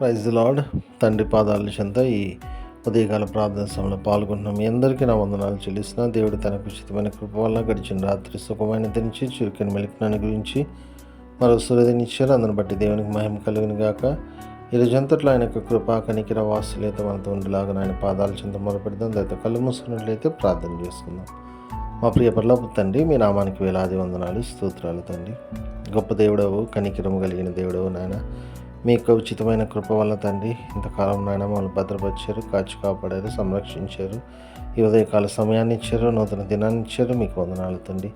Praise lord తండ్రి పాదాల చెంత ఈ ఉదయకాల ప్రార్థన సమయంలో పాల్గొంటున్నాం. మీ అందరికీ నా వందనాలు చెల్లిస్తున్నా. దేవుడు తనకు ఉచితమైన కృప వల్ల గడిచిన రాత్రి సుఖమైన తెరించి చురుకైన మెలికినాన్ని గురించి మరో సూర్యదినిచ్చారు అందుని బట్టి దేవునికి మహిమ కలిగిన గాక. ఈ రోజంతట్లో ఆయన యొక్క కృపా కనికిర వాసులేత మనతో ఉండేలాగా ఆయన పాదాల చెంత మొదలుపెడదాం దాంతో కళ్ళు మూసుకున్నట్లయితే ప్రార్థన చేసుకుందాం. మా ప్రియ పర్లోపు తండ్రి మీ నామానికి వేలాది వందనాలు స్తోత్రాలు తండ్రి. గొప్ప దేవుడవు కనికిరము కలిగిన దేవుడవు నాయన. మీ యొక్క ఉచితమైన కృప వల్ల తండ్రి ఇంతకాలం నాయన మమ్మల్ని భద్రపరిచారు కాచి కాపాడారు సంరక్షించారు. ఈ ఉదయకాల సమయాన్ని ఇచ్చారు నూతన దినాన్ని ఇచ్చారు. మీకు వందనాలు తండ్రి.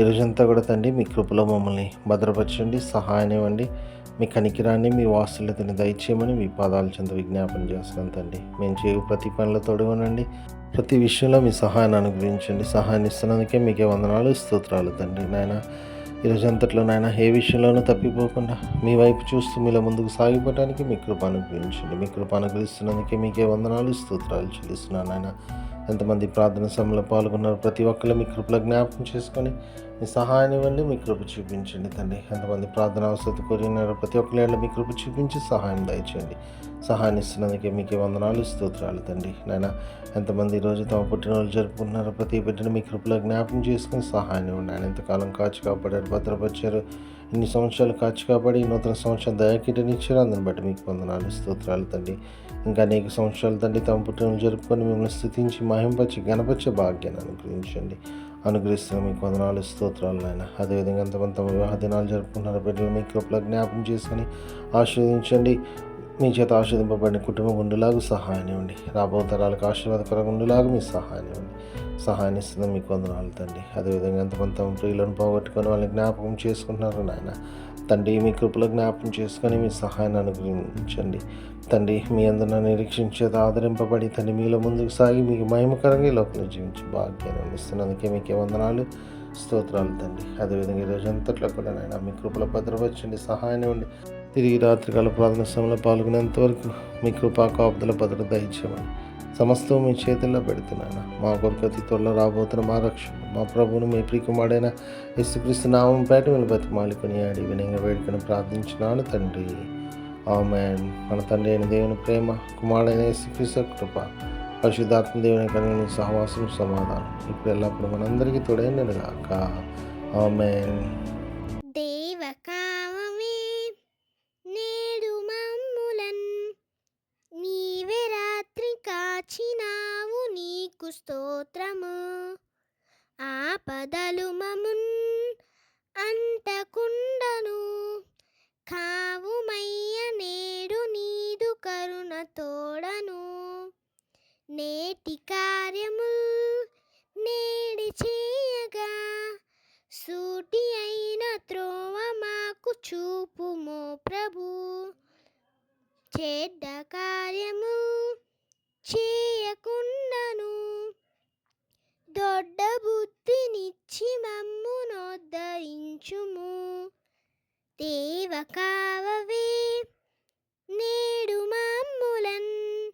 ఈ కూడా తండ్రి మీ కృపలో మమ్మల్ని భద్రపరచండి సహాయం ఇవ్వండి. మీ కనికిరాన్ని మీ వాత్సల్యతని దయచేయమని మీ పాదాల చెంత విజ్ఞాపన చేస్తున్నాం తండ్రి. మేము చేయు ప్రతి పనిలో తొడగనండి. ప్రతి విషయంలో మీ సహాయాన్ని అనుగ్రహించండి. సహాయాన్ని ఇస్తున్నందుకే మీకే వందనాలు స్తోత్రాలు తండ్రి నాయన. ఈరోజు అంతట్లో నాయన ఏ విషయంలోనూ తప్పిపోకుండా మీ వైపు చూస్తూ మీలో ముందుకు సాగిపోవడానికి మీ కృప అనుగ్రహించండి మీ కృప అనుగ్రహిస్తున్నందుకే మీకే వందనాలు స్తోత్రాలు చెల్లిస్తున్నాను నాయన. ఎంతమంది ప్రార్థన సమయంలో పాల్గొన్నారు ప్రతి ఒక్కరు మీ కృపలో జ్ఞాపకం చేసుకొని మీ సహాయాన్ని ఇవ్వండి మీ కృప చూపించండి తండ్రి. ఎంతమంది ప్రార్థన అవసరం కోరినారో ప్రతి ఒక్కరి మీ కృప చూపించి సహాయం దయచేయండి. సహాయాన్ని ఇస్తున్నందుకే మీకే వందనాలు స్తోత్రాలు తండ్రి. నాయన ఎంతమంది ఈరోజు తమ పుట్టినరోజు జరుపుకుంటున్నారో ప్రతి బిడ్డను మీ కృపలో జ్ఞాపకం చేసుకుని సహాయాన్ని ఉన్నాను ఎంతకాలం కాచి కాపాడారు భద్రపరిచారు ఇన్ని సంవత్సరాలు కాచి కాపాడి నూతన సంవత్సరం దయాకిటనిచ్చారు అందుని బట్టి మీకు వందనాలు స్తోత్రాలు తండ్రి. ఇంకా అనేక సంవత్సరాలు తండ్రి తమ పుట్టినరోజు జరుపుకొని మిమ్మల్ని స్థుతించి మహింపచ్చి గణపచ్చే భాగ్యాన్ని అనుగ్రహించండి. అనుగ్రహిస్తున్న మీకు వందనాలు స్తోత్రాలు నాయన. అదేవిధంగా ఎంతమంది తమ వివాహ దినాలు జరుపుకున్నారు బిడ్డలు మీ కృపలో జ్ఞాపకం చేసుకొని ఆశీర్వదించండి. మీ చేత ఆశీర్దింపబడిన కుటుంబం ఉండేలాగా సహాయం ఇవ్వండి. రాబో తరాలకు ఆశీర్వాదకరంగా ఉండేలాగా మీ సహాయం ఇవ్వండి. సహాయం ఇస్తుంది మీకు వందనాలు తండ్రి. అదేవిధంగా ఎంతమంది తమ ప్రియులను పోగొట్టుకొని వాళ్ళని జ్ఞాపకం చేసుకుంటున్నారు నాయన తండ్రి మీ కృపలో జ్ఞాపకం చేసుకొని మీ సహాయాన్ని అనుగ్రహించండి. తండ్రి మీ అందరిని నిరీక్షించేది ఆదరింపబడి తండ్రి మీలో ముందుకు సాగి మీకు మహిమకరంగా లోపల జీవించి భాగ్యాన్ని అందిస్తున్నందుకే మీకే వందనాలు. స్తోత్రాలు తండ్రి. అదేవిధంగా ఈరోజు అంతట్లో కూడా నాయన మీ కృపల భద్రపరచండి సహాయం ఇవ్వండి. తిరిగి రాత్రికాల ప్రార్థన సమయంలో పాల్గొనేంత వరకు మీ కృపా కాపుదల భద్రత ఇచ్చేమని సమస్తం మీ చేతుల్లో పెడుతున్నాను మా కొరకు అతి త్వరలో రాబోతున్న మా రక్షణ మా ప్రభువును మీ ప్రియకుమాడైన యేసుక్రీస్తు నామం పేట మీరు బతిమాలికొని ఆడి వినయంగా వేడుకొని ప్రార్థించినాను తండ్రి. ఆమె మన తండ్రి అయిన దేవుని ప్రేమ కుమారుడైన యేసుక్రీస్తు కృప పరిశుద్ధాత్మ దేవుని కలిగిన సహవాసం సమాధానం. ఇప్పుడు ఎల్లప్పుడు మనందరికీ తోడైనది కాక ఆమెన్. దేవకామమే నేడు మమ్ములన్. నీవే రాత్రి కాచినావు నీకు స్తోత్రము. ఆపదలు మమున్ చేయగా సూటి అయిన త్రోవ మాకు చూపుమో ప్రభు. చెడ్డ కార్యము చేయకుండాను. దొడ్డ బుద్ధినిచ్చి మమ్ము నోద్ధరించుము. దేవ కావవే నేడు మమ్ములన్.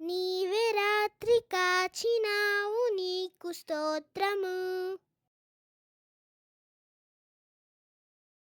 నీవే రాత్రి కాచినావు నీకు స్తోత్రము